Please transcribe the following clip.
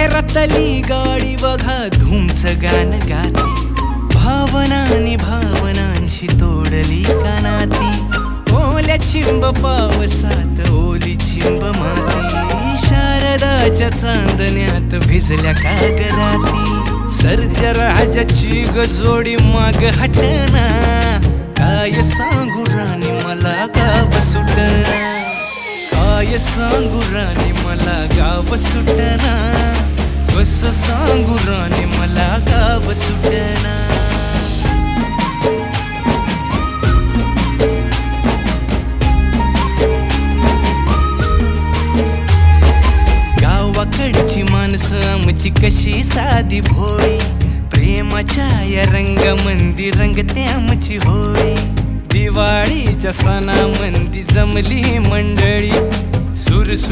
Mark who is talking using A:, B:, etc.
A: माहेरातली गाडी बघा धूमच गाणं गाते. भावनानी भावनांशी तोडली कानाती. ओल्या चिंब पावसात ओली चिंब माती. शारदाच्या चांदण्यात भिजल्या कागदाती. सर्ज राजाची गजोडी माग हटना. काय सांगू राणी मला गाव सुटना. काय सांगू राणी मला गाव सुटना. कस सांगू राणी मला गाव सुटना. गावाकडची माणसं आमची कशी साधी भोळी. प्रेमाच्या या रंगामंदी रंगते आमची होळी. दिवाळीच्या सणामंदी जमली मंडळी. सुरसुर